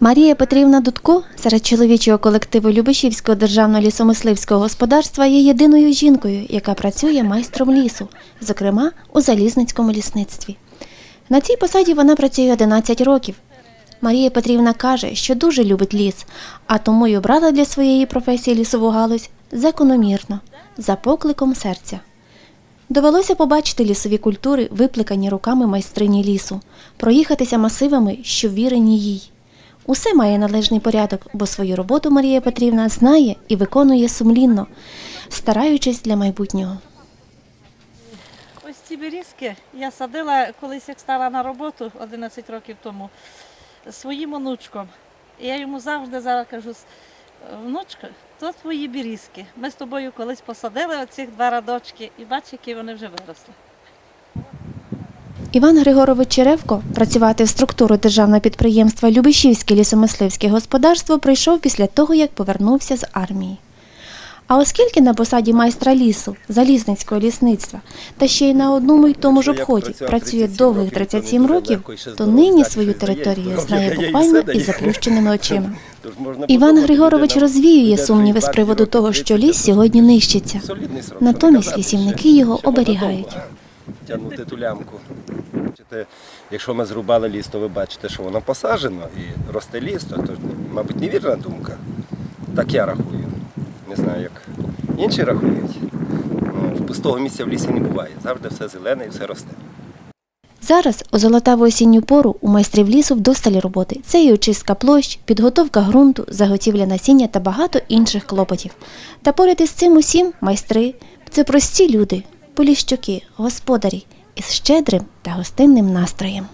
Марія Петрівна Дудко серед чоловічого колективу Любишівського державного лісомисливського господарства є єдиною жінкою, яка працює майстром лісу, зокрема у залізницькому лісництві. На цій посаді вона працює 11 років. Марія Петрівна каже, що дуже любить ліс, а тому й обрала для своєї професії лісову галузь закономірно, за покликом серця. Довелося побачити лісові культури, випликані руками майстрині лісу, проїхатися масивами, що вірені їй. Усе має належний порядок, бо свою роботу Марія Петрівна знає і виконує сумлінно, стараючись для майбутнього. Ось ці берізки я садила колись, як стала на роботу 11 років тому, своїм онучком. Я йому завжди зараз кажу, внучка, то твої берізки. Ми з тобою колись посадили оцих два радочки і бач, які вони вже виросли. Іван Григорович Черевко працювати в структуру державного підприємства Любишівське лісомисливське господарство прийшов після того, як повернувся з армії. А оскільки на посаді майстра лісу, залізницького лісництва, та ще й на одному й тому ж обході працює довгих років, то 37 років, то нині свою територію знає я їй буквально із заплющеними очима. Іван Григорович розвіює сумніви з приводу того, що ліс сьогодні нищиться. Натомість лісівники його оберігають. Тягнути ту лямку. Бачите, Якщо ми зрубали ліс, то ви бачите, що воно посаджено і росте ліс, то, мабуть, невірна думка. Так я рахую. Не знаю, як інші рахують. Ну, пустого місця в лісі не буває. Завжди все зелене і все росте. Зараз у золотаву осінню пору у майстрів лісу вдосталі роботи. Це і очистка площ, підготовка ґрунту, заготівля насіння та багато інших клопотів. Та поряд із цим усім майстри це прості люди, поліщуки, господарі із щедрим та гостинним настроєм.